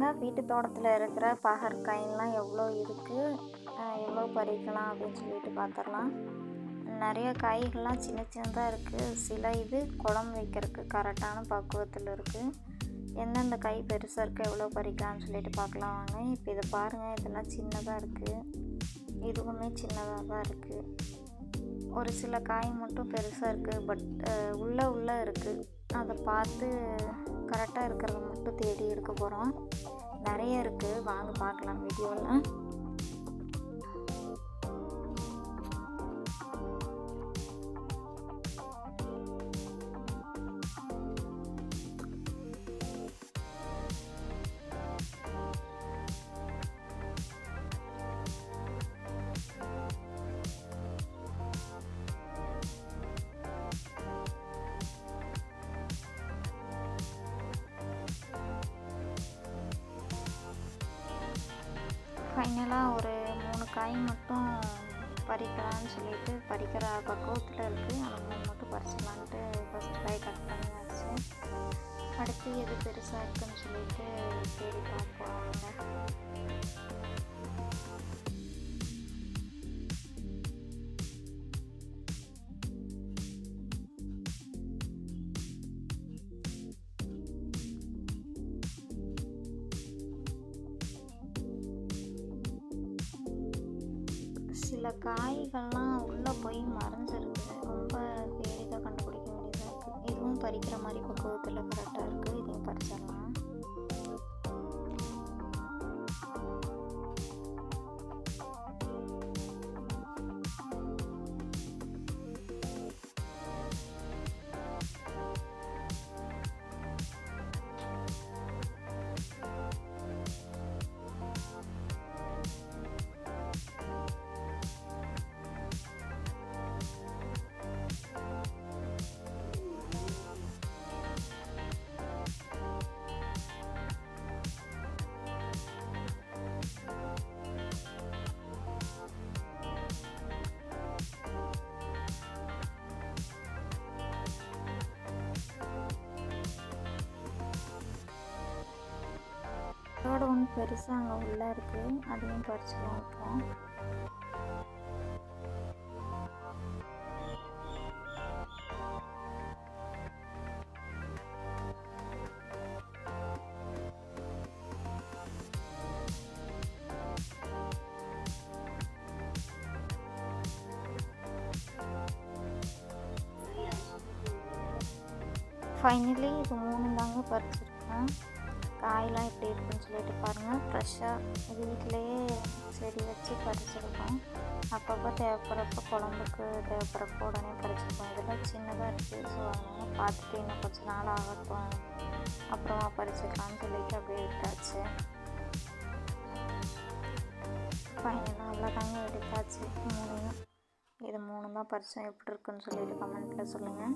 பாருங்கள் வீட்டு தோட்டத்தில் இருக்கிற பாகற்காயெல்லாம் எவ்வளோ இருக்குது எவ்வளோ பறிக்கலாம் அப்படின்னு சொல்லிட்டு பார்த்துடலாம் நிறைய காய்கள்லாம் சின்ன சின்னதாக இருக்குது சில இது குழம்பு வைக்கிறதுக்கு கரெக்டான பக்குவத்தில் இருக்குது எந்தெந்த காய் பெருசாக இருக்குது எவ்வளோ பறிக்கலாம்னு சொல்லிட்டு பார்க்கலாம் வாங்க. இப்போ இதை பாருங்கள் இதெல்லாம் சின்னதாக இருக்குது இதுவுமே சின்னதாக தான் இருக்குது ஒரு சில காய் மட்டும் பெருசாக இருக்குது பட் உள்ளே உள்ளே இருக்குது அதை பார்த்து கரெக்டாக இருக்கிறத மட்டும் தேடி எடுக்க போகிறோம். நிறைய இருக்குது. வாங்க பார்க்கலாம் வீடியோவில். ஃபைனலாக ஒரு மூணு காய் மட்டும் பறிக்கலாம்னு சொல்லிட்டு பறிக்கிற பக்குவத்தில் இருக்குது அந்த மூணு மட்டும் பறிச்சலான்ட்டு ஃபஸ்ட் காய் கட் பண்ணியாச்சு அடுத்து எது பெருசாக இருக்குன்னு சொல்லிட்டு சில காய்கள்லாம் உள்ளே போய் மறைஞ்சிருக்கு. ரொம்ப தேடிதான் கண்டுபிடிக்க வேண்டியதாக இருக்குது இதுவும் பறிக்கிற மாதிரி அதோட ஒன்று பெருசாக அங்கே உள்ளே இருக்குது அதையும் பறிச்சுக்கலாம் இப்போ ஃபைனலி இது மூணு தாங்க பறிச்சிருக்கேன். காயெலாம் எப்படி இருக்குன்னு சொல்லிட்டு பாருங்கள் ஃப்ரெஷ்ஷாக வீட்டிலையே செடி வச்சு பறிச்சிருக்கோம். அப்பப்போ தேவைப்படுறப்ப குழம்புக்கு தேவைப்படுறப்ப உடனே பறிச்சிருக்கோம். இதெல்லாம் சின்னதாக இருக்குது ஸோ அதனால் பார்த்துட்டு இன்னும் கொஞ்சம் நாள் ஆகட்டும். அப்புறமா பறிச்சிக்கலாம்னு அம்மா மூணு எப்படி இருக்குன்னு சொல்லிட்டு கமெண்ட்டில் சொல்லுங்கள்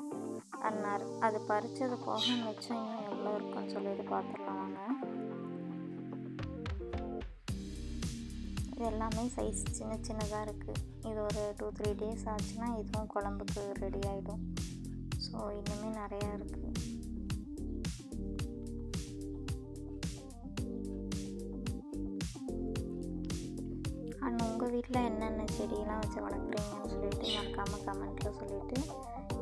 அன்னார் அது பறித்தது போக மிச்சம் இன்னும் எவ்வளோ இருக்குன்னு சொல்லிட்டு பார்த்துடலாம் வாங்க. இது எல்லாமே சைஸ் சின்ன சின்னதாக இருக்குது இது ஒரு டூ த்ரீ டேஸ் ஆச்சுன்னா இதுவும் குழம்புக்கு ரெடி ஆகிடும் ஸோ இன்னுமே நிறையா இருக்குது அண்ட் உங்கள் வீட்டில் என்னென்ன செடியெல்லாம் வச்சு வளர்க்குறீங்க? மறக்காமல் கமெண்ட்டில் சொல்லிவிட்டு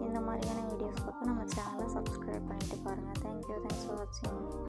இந்த மாதிரியான வீடியோஸ் பார்த்து நம்ம சேனலை சப்ஸ்கிரைப் பண்ணிட்டு பாருங்கள் தேங்க்யூ தேங்க்ஸ் ஃபார் வாட்சிங்